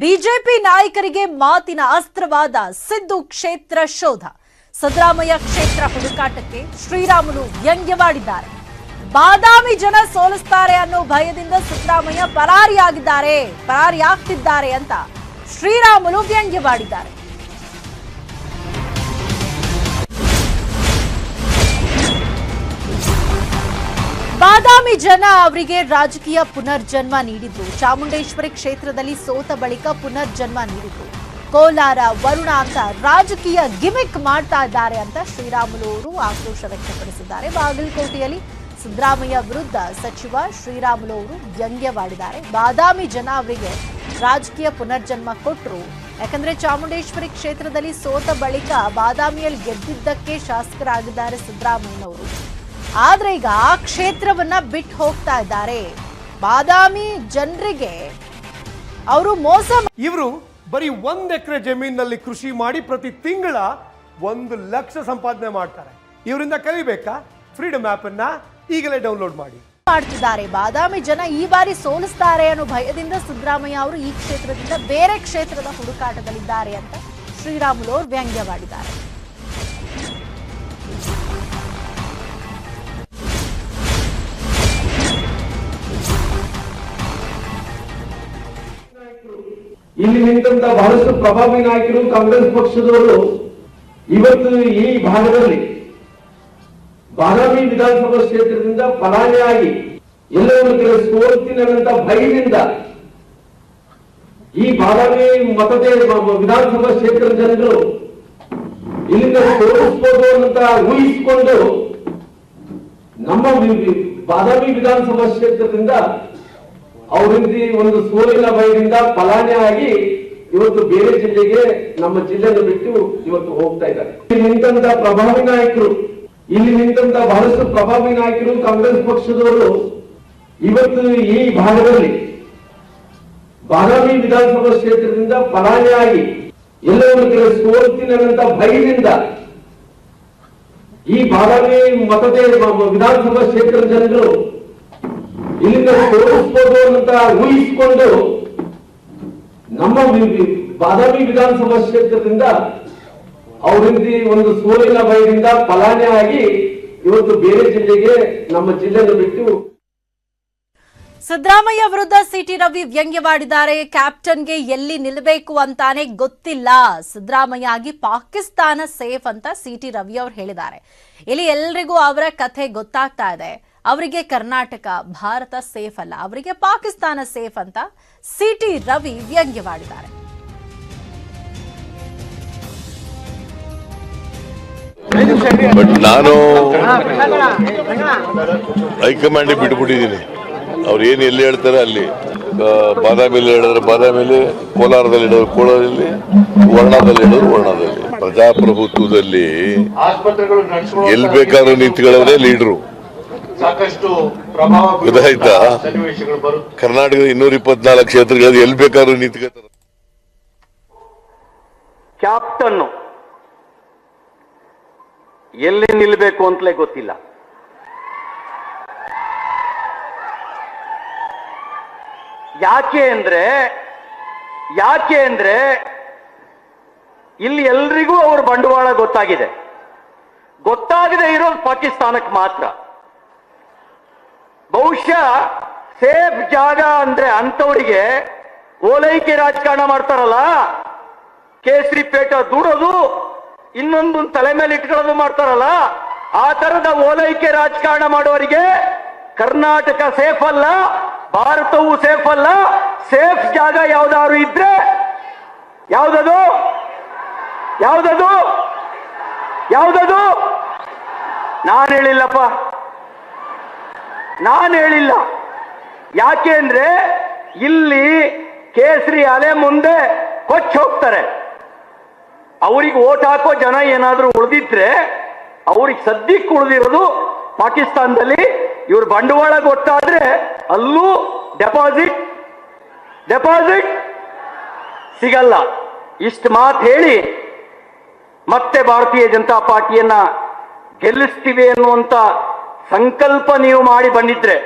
BJP ನಾಯಕರಿಗೆ ಮಾತಿನ ಅಸ್ತ್ರವಾದ ಸಿದ್ದು ಕ್ಷೇತ್ರ ಶೋಧ. ಸಿದ್ದರಾಮಯ್ಯ ಕ್ಷೇತ್ರ ಹುಡುಕಾಟಕ್ಕೆ ಶ್ರೀರಾಮುಲು ವ್ಯಂಗ್ಯವಾಡಿದ್ದಾರೆ. ಬಾದಾಮಿ ಜನ ಸೋಲಿಸ್ತಾರೆ ಅನ್ನೋ ಭಯದಿಂದ ಸಿದ್ದರಾಮಯ್ಯ ಪರಾರಿಯಾಗಿದ್ದಾರೆ, ಪರಾರಿಯಾಗ್ತಿದ್ದಾರೆ ಅಂತ ಶ್ರೀರಾಮುಲು ವ್ಯಂಗ್ಯವಾಡಿದ್ದಾರೆ. ಜನ ಅವರಿಗೆ ರಾಜಕೀಯ ಪುನರ್ಜನ್ಮ ನೀಡಿದ್ರು. ಚಾಮುಂಡೇಶ್ವರಿ ಕ್ಷೇತ್ರದಲ್ಲಿ ಸೋತ ಬಳಿಕ ಪುನರ್ಜನ್ಮ ನೀಡಿದ್ರು. ಕೋಲಾರ, ವರುಣ ಅಂತ ರಾಜಕೀಯ ಗಿಮಿಕ್ ಮಾಡ್ತಾ ಇದ್ದಾರೆ ಅಂತ ಶ್ರೀರಾಮುಲು ಅವರು ಆಕ್ರೋಶ ವ್ಯಕ್ತಪಡಿಸಿದ್ದಾರೆ. ಬಾಗಲಕೋಟೆಯಲ್ಲಿ ಸಿದ್ದರಾಮಯ್ಯ ವಿರುದ್ಧ ಸಚಿವ ಶ್ರೀರಾಮುಲು ಅವರು ವ್ಯಂಗ್ಯವಾಡಿದ್ದಾರೆ. ಬಾದಾಮಿ ಜನ ಅವರಿಗೆ ರಾಜಕೀಯ ಪುನರ್ಜನ್ಮ ಕೊಟ್ಟರು ಯಾಕಂದ್ರೆ ಚಾಮುಂಡೇಶ್ವರಿ ಕ್ಷೇತ್ರದಲ್ಲಿ ಸೋತ ಬಳಿಕ ಬಾದಾಮಿಯಲ್ಲಿ ಗೆದ್ದಿದ್ದಕ್ಕೆ ಶಾಸಕರಾಗಿದ್ದಾರೆ ಸಿದ್ದರಾಮಯ್ಯನವರು. ಆದ್ರೆ ಈಗ ಆ ಕ್ಷೇತ್ರವನ್ನ ಬಿಟ್ಟು ಹೋಗ್ತಾ ಇದ್ದಾರೆ. ಬಾದಾಮಿ ಜನರಿಗೆ ಅವರು ಮೋಸ ಇವರು ಬರೀ ಒಂದ್ ಎಕರೆ ಜಮೀನಿನಲ್ಲಿ ಕೃಷಿ ಮಾಡಿ ಪ್ರತಿ ತಿಂಗಳ ಒಂದು ಲಕ್ಷ ಸಂಪಾದನೆ ಮಾಡ್ತಾರೆ. ಇವರಿಂದ ಕಲಿಬೇಕಾ? ಫ್ರೀಡಮ್ ಆಪ್ ಅನ್ನ ಈಗಲೇ ಡೌನ್ಲೋಡ್ ಮಾಡಿ. ಮಾಡ್ತಿದ್ದಾರೆ. ಬಾದಾಮಿ ಜನ ಈ ಬಾರಿ ಸೋಲಿಸ್ತಾರೆ ಅನ್ನೋ ಭಯದಿಂದ ಸಿದ್ದರಾಮಯ್ಯ ಅವರು ಈ ಕ್ಷೇತ್ರದಿಂದ ಬೇರೆ ಕ್ಷೇತ್ರದ ಹುಡುಕಾಟದಲ್ಲಿದ್ದಾರೆ ಅಂತ ಶ್ರೀರಾಮುಲು ಅವರು ವ್ಯಂಗ್ಯವಾಡಿದ್ದಾರೆ. ಇಲ್ಲಿ ನಿಂತ ಬಹಳಷ್ಟು ಪ್ರಭಾವಿ ನಾಯಕರು ಕಾಂಗ್ರೆಸ್ ಪಕ್ಷದವರು ಇವತ್ತು ಈ ಭಾಗದಲ್ಲಿ ಬಾದಾಮಿ ವಿಧಾನಸಭಾ ಕ್ಷೇತ್ರದಿಂದ ಪಲಾಯನಾಗಿ ಎಲ್ಲೋ ಒಂದು ಕಡೆ ಭಯದಿಂದ ಈ ಬಾದಾಮಿ ಮತದೇ ವಿಧಾನಸಭಾ ಕ್ಷೇತ್ರದ ಜನರು ಇಲ್ಲಿಂದ ಸೋಲಿಸಬಹುದು ಅಂತ ಊಹಿಸಿಕೊಂಡು ನಮ್ಮ ಬಾದಾಮಿ ವಿಧಾನಸಭಾ ಕ್ಷೇತ್ರದಿಂದ ಅವರಿಂದ ಒಂದು ಸೋಲಿನ ಭಯದಿಂದ ಪಲಾಯನ ಆಗಿ ಇವತ್ತು ಬೇರೆ ಜಿಲ್ಲೆಗೆ, ನಮ್ಮ ಜಿಲ್ಲೆಯನ್ನು ಬಿಟ್ಟು ಇವತ್ತು ಹೋಗ್ತಾ ಇದ್ದಾರೆ. ಇಲ್ಲಿ ನಿಂತ ಪ್ರಭಾವಿ ನಾಯಕರು, ಇಲ್ಲಿ ನಿಂತ ಬಹಳಷ್ಟು ಪ್ರಭಾವಿ ನಾಯಕರು ಕಾಂಗ್ರೆಸ್ ಪಕ್ಷದವರು, ಇವತ್ತು ಈ ಭಾಗದಲ್ಲಿ ಬಾದಾಮಿ ವಿಧಾನಸಭಾ ಕ್ಷೇತ್ರದಿಂದ ಪಲಾಯನ ಆಗಿ ಎಲ್ಲೋ ಒಂದು ಭಯದಿಂದ ಈ ಬಾದಾಮಿ ಮತದೇ ವಿಧಾನಸಭಾ ಕ್ಷೇತ್ರದ ಜನರು ಇಲ್ಲಿಂದ ತೋರಿಸ್ಬೋದು ಅಂತ ಊಹಿಸಿಕೊಂಡು ನಮ್ಮ ಬಾದಾಮಿ ವಿಧಾನಸಭಾ ಕ್ಷೇತ್ರದಿಂದ ಅವರಿಂದ ಒಂದು ಸೋಲಿನ ಭಯದಿಂದ ಫಲಾನೆ ಆಗಿ ಇವತ್ತು ಬೇರೆ ಜಿಲ್ಲೆಗೆ ನಮ್ಮ ಜಿಲ್ಲೆಯನ್ನು ಬಿಟ್ಟು ಸಿದ್ದರಾಮಯ್ಯ ವಿರುದ್ಧ ಸಿಟಿ ರವಿ ವ್ಯಂಗ್ಯವಾಡಿದ್ದಾರೆ. ಕ್ಯಾಪ್ಟನ್ಗೆ ಎಲ್ಲಿ ನಿಲ್ಲಬೇಕು ಅಂತಾನೆ ಗೊತ್ತಿಲ್ಲ. ಸಿದ್ದರಾಮಯ್ಯ ಆಗಿ ಪಾಕಿಸ್ತಾನ ಸೇಫ್ ಅಂತ ಸಿಟಿ ರವಿ ಅವರು ಹೇಳಿದ್ದಾರೆ. ಇಲ್ಲಿ ಎಲ್ರಿಗೂ ಅವರ ಕಥೆ ಗೊತ್ತಾಗ್ತಾ ಇದೆ. ಅವರಿಗೆ ಕರ್ನಾಟಕ, ಭಾರತ ಸೇಫ್ ಅಲ್ಲ. ಅವರಿಗೆ ಪಾಕಿಸ್ತಾನ ಸೇಫ್ ಅಂತ ಸಿಟಿ ರವಿ ವ್ಯಂಗ್ಯವಾಡಿದ್ದಾರೆ ಬಟ್ ನಾನು ಹೈಕಮಾಂಡ್ ಬಿಟ್ಬಿಟ್ಟಿದ್ದೀನಿ. ಅವ್ರು ಏನು ಎಲ್ಲಿ ಹೇಳ್ತಾರೆ ಅಲ್ಲಿ ಬಾದಾಮಿಯಲ್ಲಿ ಹೇಳಿದ್ರೆ ಬಾದಾಮಿಯಲ್ಲಿ, ಕೋಲಾರದಲ್ಲಿ ಹೇಳಿದ್ರು ಕೋಲಾರಲ್ಲಿ ವರ್ಣದಲ್ಲಿ ಹೇಳಿದ್ರು ವರ್ಣದಲ್ಲಿ ಪ್ರಜಾಪ್ರಭುತ್ವದಲ್ಲಿ ಎಲ್ಲಿ ಬೇಕಾದ್ರೂ ನಿಂತ್ಕೊಳ್ಳೋದೇ ಲೀಡ್ರು ಸಾಕಷ್ಟು ಪ್ರಭಾವ ಕರ್ನಾಟಕದ ಇನ್ನೂರ ಇಪ್ಪತ್ನಾಲ್ಕು ಕ್ಷೇತ್ರಗಳಲ್ಲಿ ಎಲ್ಲಿ ಬೇಕಾದ್ರೂ ನಿಂತ್ಕೊತಾರೆ ಕ್ಯಾಪ್ಟನ್ನು ಎಲ್ಲಿ ನಿಲ್ಲಬೇಕು ಅಂತಲೇ ಗೊತ್ತಿಲ್ಲ. ಯಾಕೆ ಅಂದ್ರೆ ಯಾಕೆ ಅಂದ್ರೆ ಇಲ್ಲಿ ಎಲ್ರಿಗೂ ಅವ್ರ ಬಂಡವಾಳ ಗೊತ್ತಾಗಿದೆ. ಗೊತ್ತಾಗದೆ ಇರೋದು ಪಾಕಿಸ್ತಾನಕ್ಕೆ ಮಾತ್ರ. ಬಹುಶಃ ಸೇಫ್ ಜಾಗ ಅಂದ್ರೆ ಅಂತವರಿಗೆ ಓಲೈಕೆ ರಾಜಕಾರಣ ಮಾಡ್ತಾರಲ್ಲ ಕೇಸರಿ ಪೇಟ ದೂಡೋದು, ಇನ್ನೊಂದು ತಲೆ ಮೇಲೆ ಇಟ್ಕೊಳ್ಳೋದು ಮಾಡ್ತಾರಲ್ಲ, ಆ ತರದ ಓಲೈಕೆ ರಾಜಕಾರಣ ಮಾಡೋರಿಗೆ ಕರ್ನಾಟಕ ಸೇಫ್ ಅಲ್ಲ, ಭಾರತವು ಸೇಫ್ ಅಲ್ಲ, ಸೇಫ್ ಜಾಗ ಯಾವ್ದಾದ್ರು ಇದ್ರೆ ಯಾವ್ದದು? ಯಾವ್ದದು? ಯಾವ್ದದು? ನಾನು ಹೇಳಿಲ್ಲಪ್ಪ. ನಾನು ಹೇಳಿಲ್ಲ. ಯಾಕೆ ಅಂದ್ರೆ ಇಲ್ಲಿ ಕೇಸರಿ ಅಲೆ ಮುಂದೆ ಕೊಚ್ಚ ಹೋಗ್ತಾರೆ. ಅವ್ರಿಗೆ ಓಟ್ ಹಾಕೋ ಜನ ಏನಾದ್ರೂ ಉಳಿದಿದ್ರೆ ಅವ್ರಿಗೆ ಸದ್ಯಕ್ಕೆ ಉಳಿದಿರೋದು ಪಾಕಿಸ್ತಾನದಲ್ಲಿ. ಇವ್ರ ಬಂಡವಾಳ ಗೊತ್ತಾದ್ರೆ ಅಲ್ಲೂ ಡೆಪಾಸಿಟ್ ಡೆಪಾಸಿಟ್ ಸಿಗಲ್ಲ. ಇಷ್ಟು ಮಾತು ಹೇಳಿ ಮತ್ತೆ ಭಾರತೀಯ ಜನತಾ ಪಾರ್ಟಿಯನ್ನ ಗೆಲ್ಲಿಸ್ತೀವಿ ಅನ್ನುವಂತ ಸಂಕಲ್ಪ ನೀವು ಮಾಡಿ ಬಂದಿದ್ರೆ